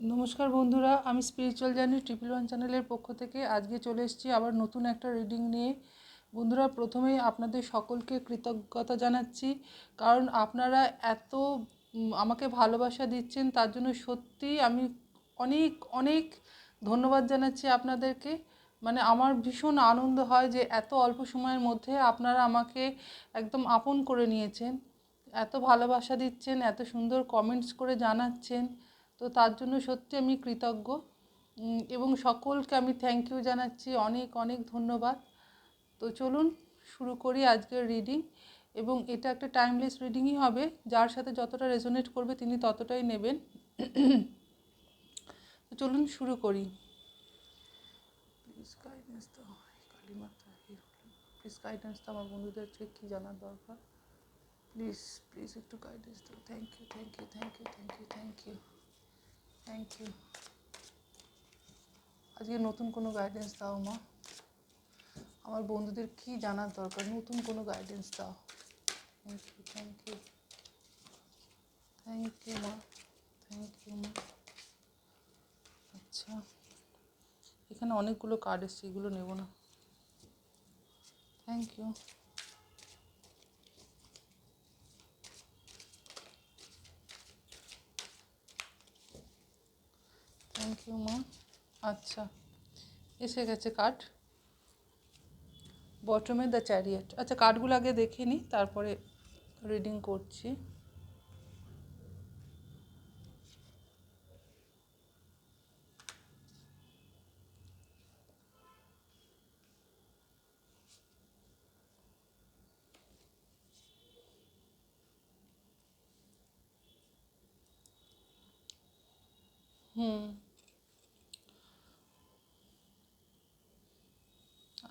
নমস্কার বন্ধুরা, আমি স্পিরিচুয়াল জার্নি ট্রিপল ওয়ান চ্যানেলের পক্ষ থেকে আজকে চলে এসেছি আবার নতুন একটা রিডিং নিয়ে। বন্ধুরা, প্রথমেই আপনাদের সকলকে কৃতজ্ঞতা জানাচ্ছি, কারণ আপনারা এত আমাকে ভালোবাসা দিচ্ছেন, তার জন্য সত্যি আমি অনেক অনেক ধন্যবাদ জানাচ্ছি আপনাদেরকে। মানে আমার ভীষণ আনন্দ হয় যে এত অল্প সময়ের মধ্যে আপনারা আমাকে একদম আপন করে নিয়েছেন। এত ভালোবাসা দিচ্ছেন, এত সুন্দর কমেন্টস করে জানাচ্ছেন। তো তার জন্য সত্যি আমি কৃতজ্ঞ। এবং সকলকে আমি থ্যাংক ইউ জানাচ্ছি। অনেক অনেক ধন্যবাদ। তো চলুন শুরু করি আজকের রিডিং এবং এটা একটা টাইমলেস রিডিংই হবে। যার সাথে যতটা রেজোনেট করবে তিনি ততটাই নেবেন। তো চলুন শুরু করি। Please guidance Kalimata please guidance দাও আমার বন্ধুদেরকে কী জানার দরকার? প্লিজ প্লিজ একটু গাইডেন্স দাও। Thank you thank you thank you thank you thank you thank you আজকে নতুন কোনো গাইডেন্স দাও, মা। আমার বন্ধুদের কি জানার দরকার? নতুন কোনো গাইডেন্স দাও। Thank you thank you thank you মা। থ্যাংক ইউ মা। আচ্ছা। এখানে অনেকগুলো কার্ড এসছে, এগুলো নেব না। থ্যাংক ইউ থ্যাংক ইউ মা আচ্ছা এসে গেছে কাঠ বটমে দ্য চ্যারিয়েট আচ্ছা কার্ডগুলো আগে দেখে নিই তারপরে রিডিং করছি। হুম।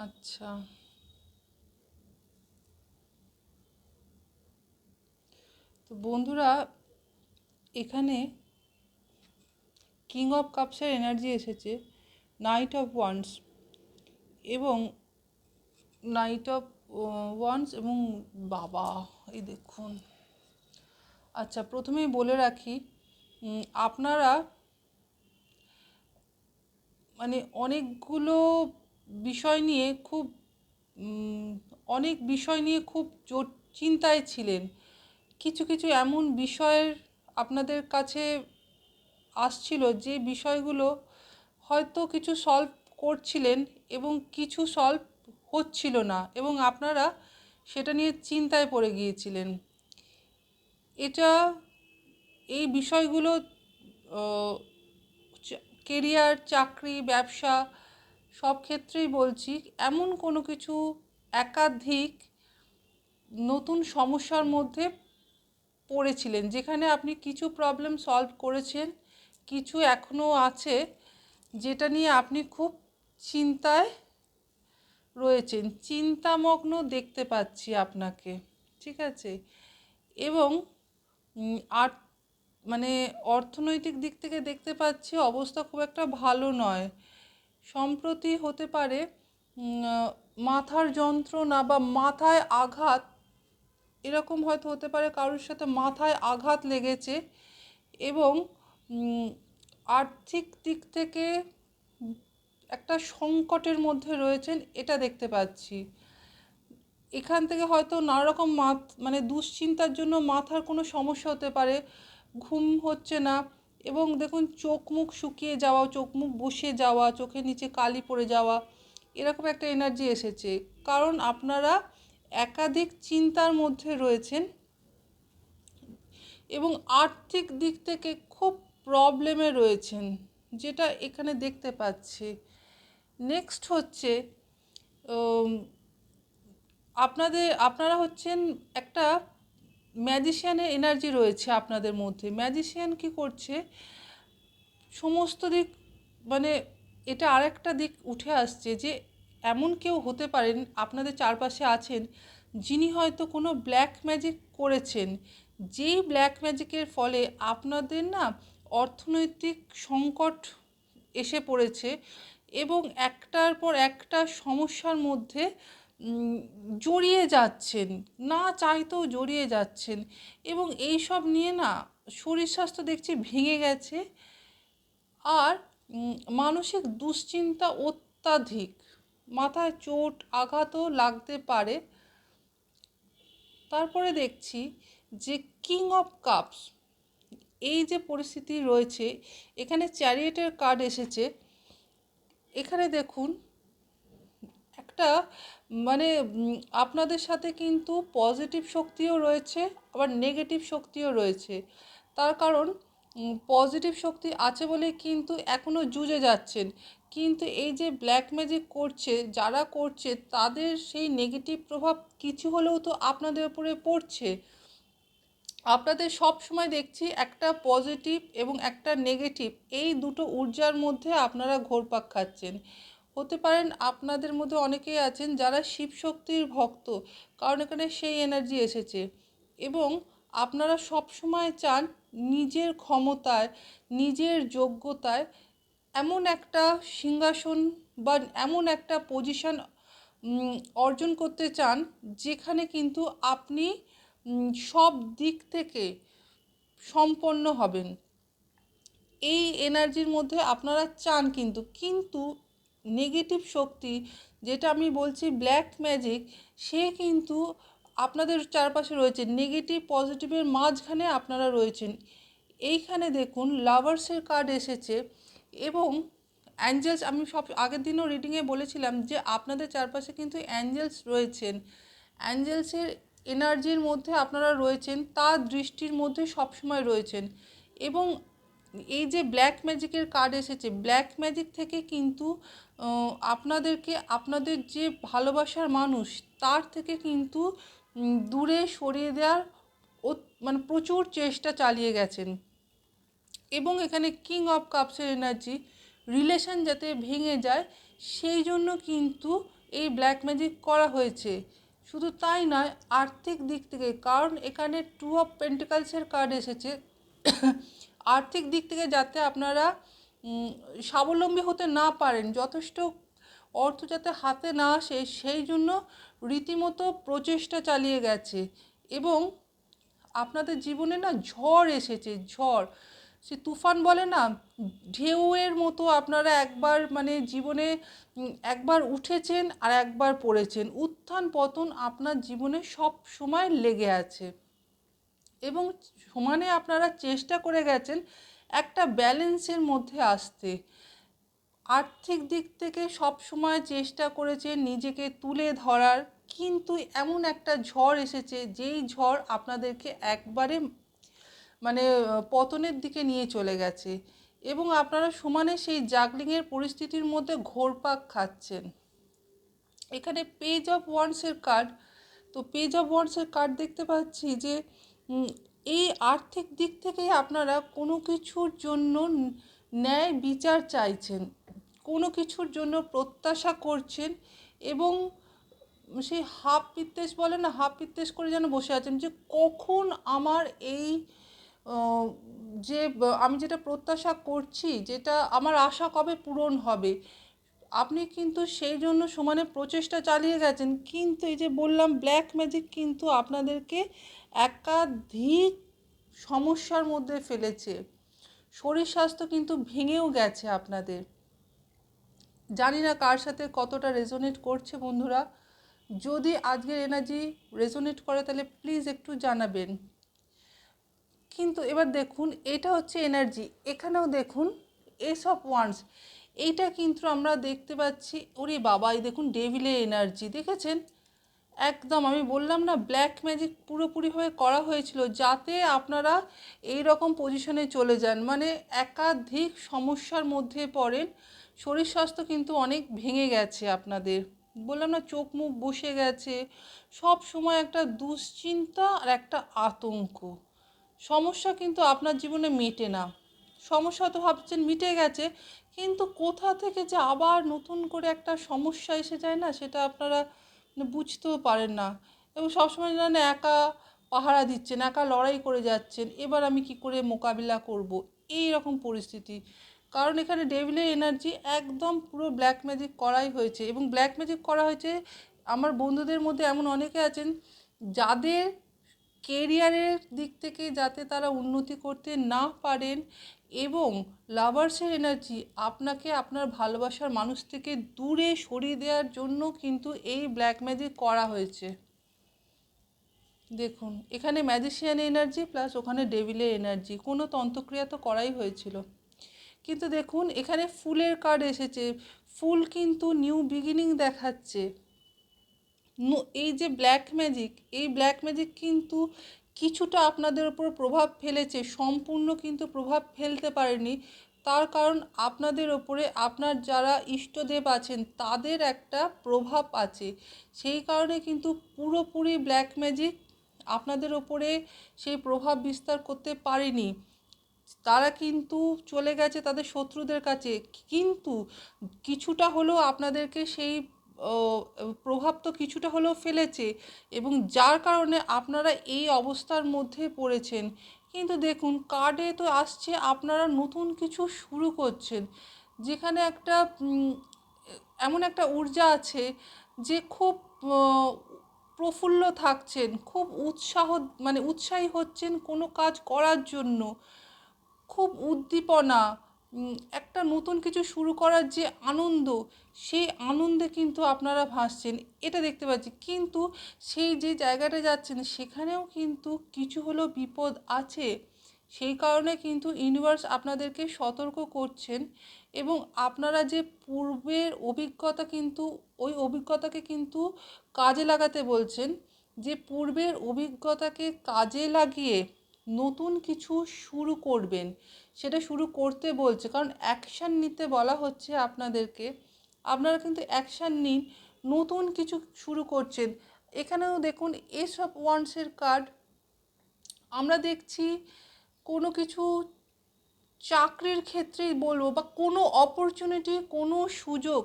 আচ্ছা। তো বন্ধুরা, এখানে কিং অফ কাপসের এনার্জি এসেছে নাইট অফ ওয়ান্স এবং নাইট অফ ওয়ান্স এবং বাবা, এই দেখুন। আচ্ছা প্রথমেই বলে রাখি আপনারা মানে অনেকগুলো বিষয় নিয়ে খুব অনেক বিষয় নিয়ে খুব চিন্তায় ছিলেন। কিছু কিছু এমন বিষয়ের আপনাদের কাছে আসছিল যে বিষয়গুলো হয়তো কিছু সলভ করছিলেন এবং কিছু সলভ হচ্ছিল না এবং আপনারা সেটা নিয়ে চিন্তায় পড়ে গিয়েছিলেন। এটা, এই বিষয়গুলো কেরিয়ার চাকরি, ব্যবসা সব ক্ষেত্রেই বলছি, এমন কোনো কিছু একাধিক নতুন সমস্যার মধ্যে পড়েছিলেন, যেখানে আপনি কিছু প্রবলেম সলভ করেছেন, কিছু এখনও আছে যেটা নিয়ে আপনি খুব চিন্তায় রয়েছেন, চিন্তামগ্ন দেখতে পাচ্ছি আপনাকে, ঠিক আছে? এবং আর মানে অর্থনৈতিক দিক থেকে দেখতে পাচ্ছি অবস্থা খুব একটা ভালো নয়। সম্প্রতি হতে পারে মাথার যন্ত্রণা বা মাথায় আঘাত, এরকম হয়তো হতে পারে কারোর সাথে মাথায় আঘাত লেগেছে এবং আর্থিক দিক থেকে একটা সংকটের মধ্যে রয়েছেন, এটা দেখতে পাচ্ছি। এখান থেকে হয়তো নানা রকম মাথ মানে দুশ্চিন্তার জন্য মাথার কোনো সমস্যা হতে পারে, ঘুম হচ্ছে না এবং দেখুন চোখ মুখ শুকিয়ে যাওয়া, চোখ মুখ বসে যাওয়া, চোখের নিচে কালি পড়ে যাওয়া, এরকম একটা এনার্জি এসেছে। কারণ আপনারা একাধিক চিন্তার মধ্যে রয়েছেন এবং আর্থিক দিক থেকে খুব প্রবলেমে রয়েছেন, যেটা এখানে দেখতে পাচ্ছি। নেক্সট হচ্ছে আপনাদের, আপনারা হচ্ছেন একটা ম্যাজিশিয়ানের এনার্জি রয়েছে আপনাদের মধ্যে। ম্যাজিশিয়ান কি করছে? সমস্ত দিক মানে এটা আরেকটা দিক উঠে আসছে যে এমন কেউ হতে পারেন, আপনাদের চারপাশে আছেন, যিনি হয়তো কোনো ব্ল্যাক ম্যাজিক করেছেন। যেই ব্ল্যাক ম্যাজিকের ফলে আপনাদের না অর্থনৈতিক সংকট এসে পড়েছে এবং একটার পর একটা সমস্যার মধ্যে জড়িয়ে যাচ্ছেন, না চাইতেও জড়িয়ে যাচ্ছেন এবং এই সব নিয়ে না শরীর স্বাস্থ্য দেখছি ভেঙে গেছে আর মানসিক দুশ্চিন্তা অত্যাধিক, মাথায় চোট, আঘাতও লাগতে পারে। তারপরে দেখছি যে কিং অফ কাপস এই যে পরিস্থিতি রয়েছে, এখানে চ্যারিয়েটের কার্ড এসেছে। এখানে দেখুন একটা মানে আপনাদের সাথে কিন্তু পজিটিভ শক্তিও রয়েছে, আবার নেগেটিভ শক্তিও রয়েছে। তার কারণ পজিটিভ শক্তি আছে বলে কিন্তু এখনও জুজে যাচ্ছেন। কিন্তু এই যে ব্ল্যাক ম্যাজিক করছে, যারা করছে, তাদের সেই নেগেটিভ প্রভাব কিছু হলেও তো আপনাদের উপরে পড়ছে। আপনাদের সব সময় দেখছি একটা পজিটিভ এবং একটা নেগেটিভ এই দুটো ঊর্জার মধ্যে আপনারা ঘোরপাক খাচ্ছেন। হতে পারেন আপনাদের মধ্যে অনেকেই আছেন যারা শিব শক্তির ভক্ত, কারণ এখানে সেই এনার্জি এসেছে। এবং আপনারা সব সময় চান নিজের ক্ষমতায়, নিজের যোগ্যতায় এমন একটা সিংহাসন বা এমন একটা পজিশন অর্জন করতে চান, যেখানে কিন্তু আপনি সব দিক থেকে সম্পন্ন হবেন। এই এনার্জির মধ্যে আপনারা চান কিন্তু কিন্তু নেগেটিভ শক্তি, যেটা আমি বলছি ব্ল্যাক ম্যাজিক সে কিন্তু আপনাদের চারপাশে রয়েছে। নেগেটিভ পজিটিভের মাঝখানে আপনারা রয়েছেন। এইখানে দেখুন লাভার্সের কার্ড এসেছে এবং অ্যাঞ্জেলস আমি সব আগের দিনও রিডিংয়ে বলেছিলাম যে আপনাদের চারপাশে কিন্তু অ্যাঞ্জেলস রয়েছেন। অ্যাঞ্জেলসের এনার্জির মধ্যে আপনারা রয়েছেন, তার দৃষ্টির মধ্যে সবসময় রয়েছেন। এবং এই যে ব্ল্যাক ম্যাজিকের কার্ড এসেছে ব্ল্যাক ম্যাজিক থেকে কিন্তু আপনাদেরকে, আপনাদের যে ভালোবাসার মানুষ, তার থেকে কিন্তু দূরে সরিয়ে দেওয়ার মানে প্রচুর চেষ্টা চালিয়ে গেছেন। এবং এখানে কিং অফ কাপসের এনার্জি রিলেশন যাতে ভেঙে যায়, সেই জন্য কিন্তু এই ব্ল্যাক ম্যাজিক করা হয়েছে। শুধু তাই নয়, আর্থিক দিক থেকে, কারণ এখানে টু অফ পেন্টিকালসের কার্ড এসেছে। আর্থিক দিক থেকে যাতে আপনারা স্বাবলম্বী হতে না পারেন, যথেষ্ট অর্থ যাতে হাতে না আসে, সেই জন্য রীতিমতো প্রচেষ্টা চালিয়ে গেছে। এবং আপনাদের জীবনে না ঝড় এসেছে, ঝড়। সে তুফান বলে না, ঢেউয়ের মতো আপনারা একবার মানে জীবনে একবার উঠেছেন আর একবার পড়েছেন। উত্থান পতন আপনার জীবনে সব সময় লেগে আছে। এবং সমানে আপনারা চেষ্টা করে গেছেন একটা ব্যালেন্সের মধ্যে আসতে। আর্থিক দিক থেকে সব সময় চেষ্টা করেছে নিজেকে তুলে ধরার, কিন্তু এমন একটা ঝড় এসেছে যেই ঝড় আপনাদেরকে একবারে মানে পতনের দিকে নিয়ে চলে গেছে এবং আপনারা সমানে সেই জাগলিংয়ের পরিস্থিতির মধ্যে ঘোরপাক খাচ্ছেন। এখানে পেজ অফ ওয়ান্সের কার্ড তো পেজ অফ ওয়ান্সের কার্ড দেখতে পাচ্ছি যে এই আর্থিক দিক থেকে আপনারা কোনো কিছুর জন্য ন্যায় বিচার চাইছেন, কোনো কিছুর জন্য প্রত্যাশা করছেন এবং সেই হাফ বিদ্বেষ বলে না, হাফ বিদ্বেষ করে যেন বসে আছেন যে কখন আমার এই যে আমি যেটা প্রত্যাশা করছি, যেটা আমার আশা কবে পূরণ হবে, আপনি কিন্তু সেই জন্য সমানে প্রচেষ্টা চালিয়ে গেছেন। কিন্তু এই যে বললাম ব্ল্যাক ম্যাজিক কিন্তু আপনাদেরকে একাধিক সমস্যার মধ্যে ফেলেছে। শরীর স্বাস্থ্য কিন্তু ভেঙেও গেছে আপনাদের। জানি না কার সাথে কতটা রেজোনেট করছে বন্ধুরা। যদি আজকের এনার্জি রেজোনেট করে তাহলে প্লিজ একটু জানাবেন। কিন্তু এবার দেখুন, এটা হচ্ছে এনার্জি এখানেও দেখুন এস অফ ওয়ান্স এইটা কিন্তু আমরা দেখতে পাচ্ছি, ওরে বাবা এই দেখুন ডেভিলের এনার্জি দেখেছেন? একদম, আমি বললাম না ব্ল্যাক ম্যাজিক পুরোপুরিভাবে করা হয়েছিল যাতে আপনারা এই রকম পজিশনে চলে যান। মানে একাধিক সমস্যার মধ্যে পড়েন, শরীর স্বাস্থ্য কিন্তু অনেক ভেঙে গেছে আপনাদের। বললাম না, চোখ মুখ বসে গেছে, সব সময় একটা দুশ্চিন্তা আর একটা আতঙ্ক। সমস্যা কিন্তু আপনার জীবনে মেটে না। সমস্যা তো ভাবছেন মিটে গেছে, কিন্তু কোথা থেকে যে আবার নতুন করে একটা সমস্যা এসে যায় না, সেটা আপনারা বুঝতেও পারেন না। এবং সবসময় যেন একা পাহারা দিচ্ছেন, একা লড়াই করে যাচ্ছেন, এবার আমি কি করে মোকাবিলা করব? এই রকম পরিস্থিতি। কারণ এখানে ডেভিলের এনার্জি একদম পুরো ব্ল্যাক ম্যাজিক করাই হয়েছে। এবং ব্ল্যাক ম্যাজিক করা হয়েছে, আমার বন্ধুদের মধ্যে এমন অনেকে আছেন, যাদের কেরিয়ারের দিক থেকে যাতে তারা উন্নতি করতে না পারেন এবং লাভার্সের এনার্জি আপনাকে আপনার ভালোবাসার মানুষ থেকে দূরে সরিয়ে দেওয়ার জন্য কিন্তু এই ব্ল্যাক ম্যাজিক করা হয়েছে। দেখুন, এখানে ম্যাজিশিয়ান এনার্জি প্লাস ওখানে ডেভিলের এনার্জি, কোনো তন্ত্রক্রিয়া তো করাই হয়েছিল। কিন্তু দেখুন, এখানে ফুলের কার্ড এসেছে। ফুল কিন্তু নিউ বিগিনিং দেখাচ্ছে। এই যে ব্ল্যাক ম্যাজিক এই ব্ল্যাক ম্যাজিক কিন্তু কিছুটা আপনাদের উপর প্রভাব ফেলেছে, সম্পূর্ণ কিন্তু প্রভাব ফেলতে পারেনি। তার কারণ আপনাদের ওপরে আপনার যারা ইষ্টদেব আছেন, তাদের একটা প্রভাব আছে। সেই কারণে কিন্তু পুরোপুরি ব্ল্যাক ম্যাজিক আপনাদের ওপরে সেই প্রভাব বিস্তার করতে পারেনি। তারা কিন্তু চলে গেছে তাদের শত্রুদের কাছে। কিন্তু কিছুটা হলেও আপনাদেরকে সেই প্রভাব তো কিছুটা হলেও ফেলেছে এবং যার কারণে আপনারা এই অবস্থার মধ্যে পড়েছেন। কিন্তু দেখুন কার্ডে তো আসছে আপনারা নতুন কিছু শুরু করছেন, যেখানে একটা এমন একটা ঊর্জা আছে যে খুব প্রফুল্ল থাকছেন, খুব উৎসাহ মানে উৎসাহী হচ্ছেন কোনো কাজ করার জন্য, খুব উদ্দীপনা একটা নতুন কিছু শুরু করার যে আনন্দ, সেই আনন্দে কিন্তু আপনারা ভাসছেন। এটা দেখতে পাচ্ছি। কিন্তু সেই যে জায়গাটা যাচ্ছেন, সেখানেও কিন্তু কিছু হলেও বিপদ আছে। সেই কারণে কিন্তু ইউনিভার্স আপনাদেরকে সতর্ক করছেন এবং আপনারা যে পূর্বের অভিজ্ঞতা কিন্তু, ওই অভিজ্ঞতাকে কিন্তু কাজে লাগাতে বলছেন, যে পূর্বের অভিজ্ঞতাকে কাজে লাগিয়ে নতুন কিছু শুরু করবেন। সেটা শুরু করতে বলছে। কারণ অ্যাকশান নিতে বলা হচ্ছে আপনাদেরকে। আপনারা কিন্তু অ্যাকশান নিন, নতুন কিছু শুরু করছেন। এখানেও দেখুন এসব ওয়ান্সের কার্ড আমরা দেখছি কোনো কিছু চাকরির ক্ষেত্রেই বলব বা কোনো অপরচুনিটি কোনো সুযোগ,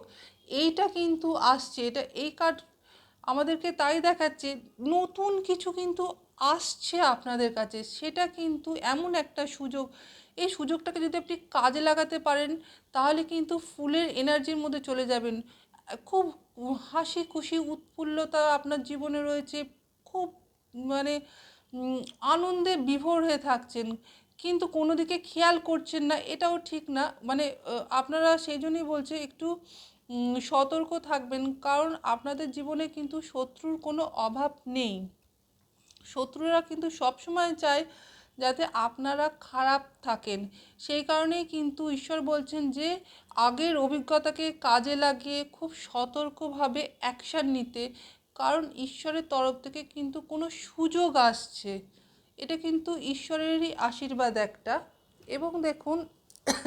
এইটা কিন্তু আসছে। এটা এই কার্ড আমাদেরকে তাই দেখাচ্ছে, নতুন কিছু কিন্তু আসছে আপনাদের কাছে। সেটা কিন্তু এমন একটা সুযোগ এই সুযোগটাকে যদি আপনি কাজে লাগাতে পারেন, তাহলে কিন্তু ফুলের এনার্জির মধ্যে চলে যাবেন। খুব হাসি খুশি উৎফুল্লতা আপনার জীবনে রয়েছে, খুব মানে আনন্দে বিভোর হয়ে থাকছেন। কিন্তু কোনো দিকে খেয়াল করছেন না, এটাও ঠিক না। মানে আপনারা সেই জন্যই বলছে একটু সতর্ক থাকবেন, কারণ আপনাদের জীবনে কিন্তু শত্রুর কোনো অভাব নেই। শত্রুরা কিন্তু সবসময় চায় যাতে আপনারা খারাপ থাকেন। সেই কারণেই কিন্তু ঈশ্বর বলছেন যে, আগের অভিজ্ঞতাকে কাজে লাগিয়ে খুব সতর্কভাবে অ্যাকশান নিতে, কারণ ঈশ্বরের তরফ থেকে কিন্তু কোনো সুযোগ আসছে। এটা কিন্তু ঈশ্বরেরই আশীর্বাদ একটা। এবং দেখুন,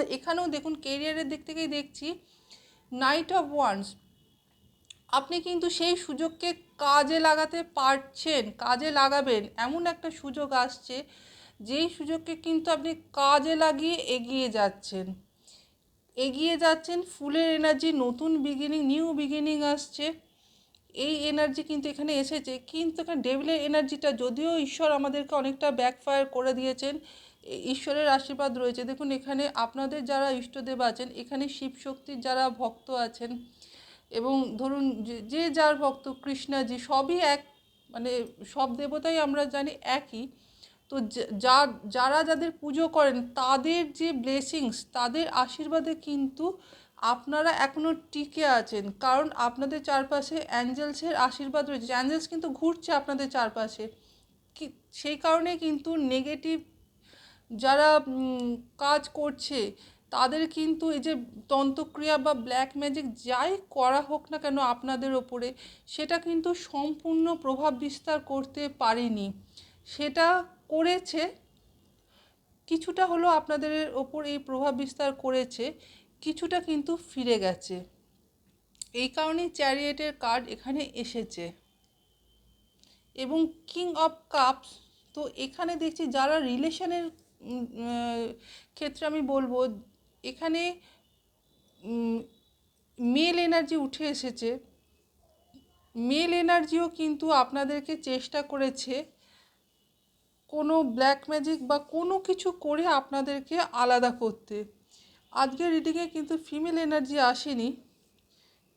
এখানেও দেখুন কেরিয়ারের দিক থেকেই দেখছি নাইট অফ ওয়ান্স আপনি কিন্তু সেই সুযোগকে কাজে লাগাতে পারছেন, কাজে লাগাবেন, এমন একটা সুযোগ আসছে যেই সুযোগকে কিন্তু আপনি কাজে লাগিয়ে এগিয়ে যাচ্ছেন। এগিয়ে যাচ্ছেন, ফুলের এনার্জি, নতুন বিগিনিং নিউ বিগিনিং আসছে। এই এনার্জি কিন্তু এখানে এসেছে। কিন্তু এখানে ডেভিলের এনার্জিটা যদিও ঈশ্বর আমাদেরকে অনেকটা ব্যাকফায়ার করে দিয়েছেন ঈশ্বরের আশীর্বাদ রয়েছে। দেখুন, এখানে আপনাদের যারা ইষ্টদেব আছেন, এখানে শিব শক্তির যারা ভক্ত আছেন, এবং ধরুন যে- যে যার ভক্ত, কৃষ্ণাজি, সবই এক মানে সব দেবতাই আমরা জানি একই। তো যা- যারা যাদের পুজো করেন, তাদের যে ব্লেসিংস তাদের আশীর্বাদে কিন্তু আপনারা এখনও টিকে আছেন। কারণ আপনাদের চারপাশে অ্যাঞ্জেলসের আশীর্বাদ রয়েছে। অ্যাঞ্জেলস কিন্তু ঘুরছে আপনাদের চারপাশে। কি, সেই কারণে কিন্তু নেগেটিভ যারা কাজ করছে, তাদের কিন্তু এই যে তন্ত্রক্রিয়া বা ব্ল্যাক ম্যাজিক যাই করা হোক না কেন আপনাদের ওপরে, সেটা কিন্তু সম্পূর্ণ প্রভাব বিস্তার করতে পারেনি। সেটা করেছে, কিছুটা হলো আপনাদের ওপর এই প্রভাব বিস্তার করেছে, কিছুটা কিন্তু ফিরে গেছে। এই কারণেই চ্যারিয়েটের কার্ড এখানে এসেছে। এবং কিং অফ কাপস, তো এখানে দেখছি যারা রিলেশনের ক্ষেত্রে আমি বলব, এখানে মেল এনার্জি উঠে এসেছে। মেল এনার্জিও কিন্তু আপনাদেরকে চেষ্টা করেছে। কোনো ব্ল্যাক ম্যাজিক বা কোনো কিছু করে আপনাদেরকে আলাদা করতে। আজকের রিডিংয়ে কিন্তু ফিমেল এনার্জি আসেনি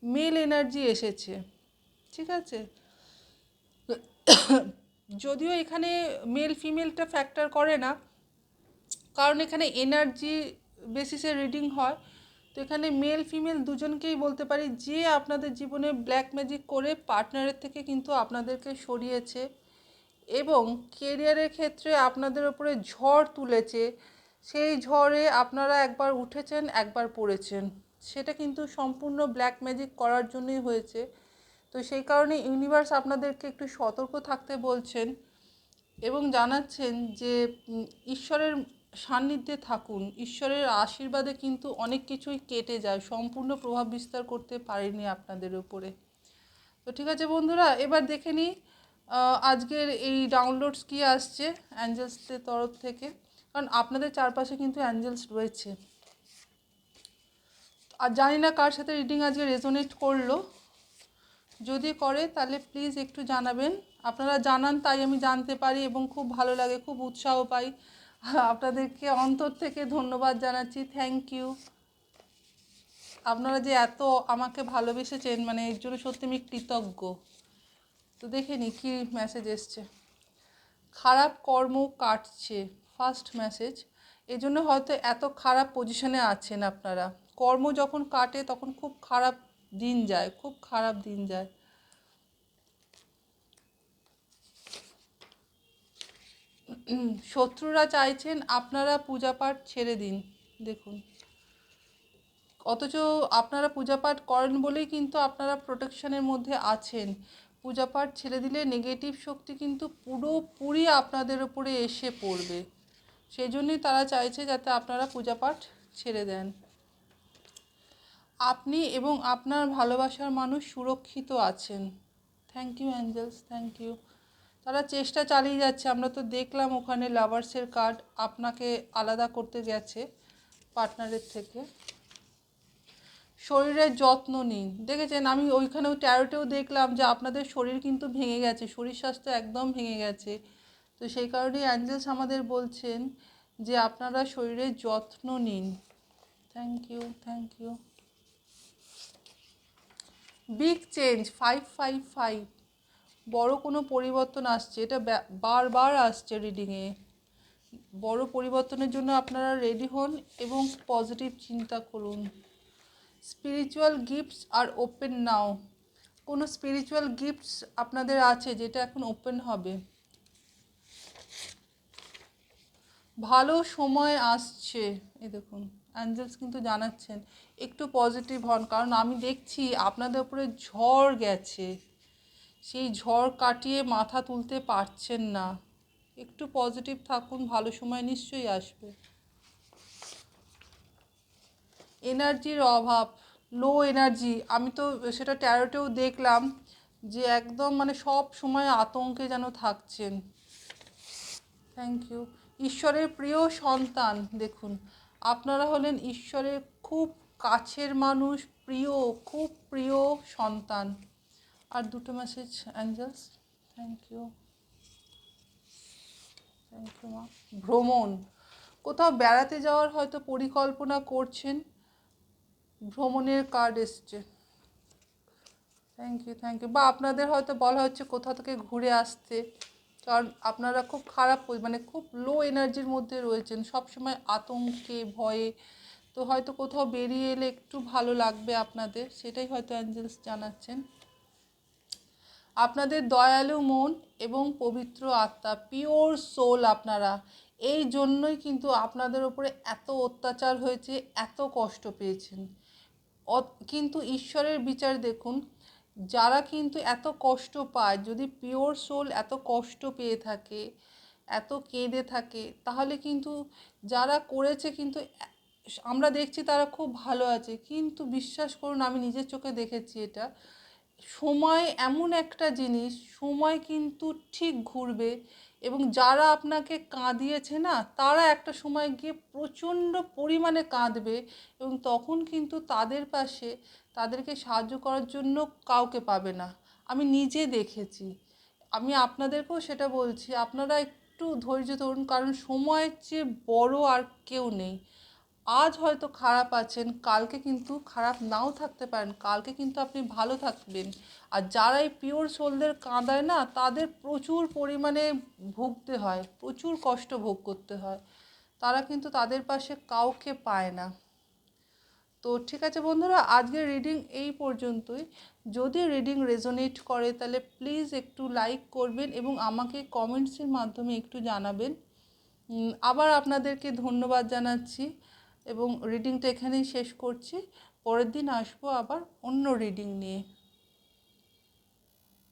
মেল এনার্জি এসেছে, ঠিক আছে? যদিও এখানে মেল ফিমেলটা ফ্যাক্টর করে না, কারণ এখানে এনার্জি বেসিসে রিডিং হয়। তো এখানে মেল ফিমেল দুজনকেই বলতে পারি, যে আপনাদের জীবনে ব্ল্যাক ম্যাজিক করে পার্টনারের থেকে কিন্তু আপনাদেরকে সরিয়েছে। এবং কেরিয়ারের ক্ষেত্রে আপনাদের ওপরে ঝড় তুলেছে, সেই ঝড়ে আপনারা একবার উঠেছেন, একবার পড়েছেন। সেটা কিন্তু সম্পূর্ণ ব্ল্যাক ম্যাজিক করার জন্যই হয়েছে। তো সেই কারণে ইউনিভার্স আপনাদেরকে একটু সতর্ক থাকতে বলছেন এবং জানাচ্ছেন যে ঈশ্বরের সান্নিধ্যে থাকুন। ঈশ্বরের আশীর্বাদে কিন্তু অনেক কিছুই কেটে যায়, সম্পূর্ণ প্রভাব বিস্তার করতে পারেনি আপনাদের উপরে। তো ঠিক আছে বন্ধুরা, এবার দেখে নিই আজকের এই ডাউনলোডস কি আসছে অ্যাঞ্জেলসদের তরফ থেকে? কারণ আপনাদের চারপাশে কিন্তু অ্যাঞ্জেলস রয়েছে। আর জানি না কার সাথে রিডিং আজকে রেজোনেট করল। যদি করে, তাহলে প্লিজ একটু জানাবেন। আপনারা জানান, তাই আমি জানতে পারি এবং খুব ভালো লাগে, খুব উৎসাহ পাই। আপনাদেরকে অন্তর থেকে ধন্যবাদ জানাচ্ছি। থ্যাংক ইউ আপনারা যে এত আমাকে ভালোবেসেছেন মানে এর জন্য সত্যি আমি কৃতজ্ঞ। তো দেখে নি কী মেসেজ এসছে। খারাপ কর্ম কাটছে ফার্স্ট মেসেজ এজন্য হয়তো এত খারাপ পজিশনে আছেন আপনারা। কর্ম যখন কাটে, তখন খুব খারাপ দিন যায়, খুব খারাপ দিন যায়। শত্রুরা চাইছেন আপনারা পূজাপাঠ ছেড়ে দিন, দেখুন। অথচ আপনারা পূজাপাঠ করেন বলেই কিন্তু আপনারা প্রোটেকশনের মধ্যে আছেন। পূজাপাঠ ছেড়ে দিলে নেগেটিভ শক্তি কিন্তু পুরোপুরি আপনাদের ওপরে এসে পড়বে। সেই জন্যই তারা চাইছে যাতে আপনারা পূজাপাঠ ছেড়ে দেন। আপনি এবং আপনার ভালোবাসার মানুষ সুরক্ষিত আছেন। Thank you angels thank you তারা চেষ্টা চালিয়ে যাচ্ছে। আমরা তো দেখলাম ওখানে লাভার্সের কার্ড আপনাকে আলাদা করতে গেছে পার্টনারের থেকে। শরীরের যত্ন নিন। দেখেছেন? আমি ওইখানেও ট্যারোটেও দেখলাম যে আপনাদের শরীর কিন্তু ভেঙে গেছে, শরীর স্বাস্থ্য একদম ভেঙে গেছে। তো সেই কারণেই অ্যাঞ্জেলস আমাদের বলছেন যে আপনারা শরীরের যত্ন নিন। Thank you thank you big change five five five বড় কোনো পরিবর্তন আসছে। এটা বারবার আসছে রিডিংয়ে বড় পরিবর্তনের জন্য আপনারা রেডি হন এবং পজিটিভ চিন্তা করুন। Spiritual gifts are open now কোনো স্পিরিচুয়াল গিফটস আপনাদের আছে যেটা এখন ওপেন হবে? ভালো সময় আসছে। এ দেখুন অ্যাঞ্জেলস কিন্তু জানাচ্ছেন, একটু পজিটিভ হন, কারণ আমি দেখছি আপনাদের উপরে ঝড় গেছে। সেই ঝড় কাটিয়ে মাথা তুলতে পারছেন না। একটু পজিটিভ থাকুন, ভালো সময় নিশ্চয়ই আসবে। এনার্জির অভাব লো এনার্জি আমি তো সেটা ট্যারোটেও দেখলাম যে একদম মানে সব সময় আতঙ্কে যেন থাকছেন। থ্যাংক ইউ ঈশ্বরের প্রিয় সন্তান, দেখুন, আপনারা হলেন ঈশ্বরের খুব কাছের মানুষ, প্রিয়, খুব প্রিয় সন্তান। আর দুটো message angels thank you thank you মা ভ্রমণ, কোথাও বেড়াতে যাওয়ার হয়তো পরিকল্পনা করছেন ভ্রমণের কার্ড এসছে। থ্যাংক ইউ থ্যাংক ইউ বা আপনাদের হয়তো বলা হচ্ছে কোথাও থেকে ঘুরে আসতে, কারণ আপনারা খুব খারাপ মানে খুব লো এনার্জির মধ্যে রয়েছেন, সবসময় আতঙ্কে, ভয়ে। তো হয়তো কোথাও বেরিয়ে এলে একটু ভালো লাগবে আপনাদের, সেটাই হয়তো অ্যাঞ্জেলস জানাচ্ছেন। আপনাদের দয়ালু মন এবং পবিত্র আত্মা পিওর সোল আপনারা, এই জন্যই কিন্তু আপনাদের ওপরে এত অত্যাচার হয়েছে, এত কষ্ট পেয়েছেন। কিন্তু ঈশ্বরের বিচার দেখুন, যারা কিন্তু এত কষ্ট পায়, যদি পিওর সোল এত কষ্ট পেয়ে থাকে, এত কেঁদে থাকে, তাহলে কিন্তু যারা করেছে কিন্তু আমরা দেখছি তারা খুব ভালো আছে। কিন্তু বিশ্বাস করুন, আমি নিজের চোখে দেখেছি এটা, সময় এমন একটা জিনিস, সময় কিন্তু ঠিক ঘুরবে এবং যারা আপনাকে কাঁদিয়েছে না, তারা একটা সময় গিয়ে প্রচণ্ড পরিমাণে কাঁদবে এবং তখন কিন্তু তাদের পাশে তাদেরকে সাহায্য করার জন্য কাউকে পাবে না। আমি নিজে দেখেছি। আমি আপনাদেরকেও সেটা বলছি, আপনারা একটু ধৈর্য ধরুন, কারণ সময়ের চেয়ে বড় আর কেউ নেই। আজ হয়তো খারাপ আছেন, কালকে কিন্তু খারাপ নাও থাকতে পারেন, কালকে কিন্তু আপনি ভালো থাকবেন। আর যারা এই পিওর সোলদের কাঁদায় না, তাদের প্রচুর পরিমাণে ভুগতে হয়, প্রচুর কষ্ট ভোগ করতে হয়। তারা কিন্তু তাদের পাশে কাউকে পায় না। তো ঠিক আছে বন্ধুরা, আজকের রিডিং এই পর্যন্তই। যদি রিডিং রেজোনেট করে, তাহলে প্লিজ একটু লাইক করবেন এবং আমাকে কমেন্টসের মাধ্যমে একটু জানাবেন। আবার আপনাদেরকে ধন্যবাদ জানাচ্ছি। এবং রিডিংটা এখানেই শেষ করছি। পরের দিন আসব আবার অন্য রিডিং নিয়ে।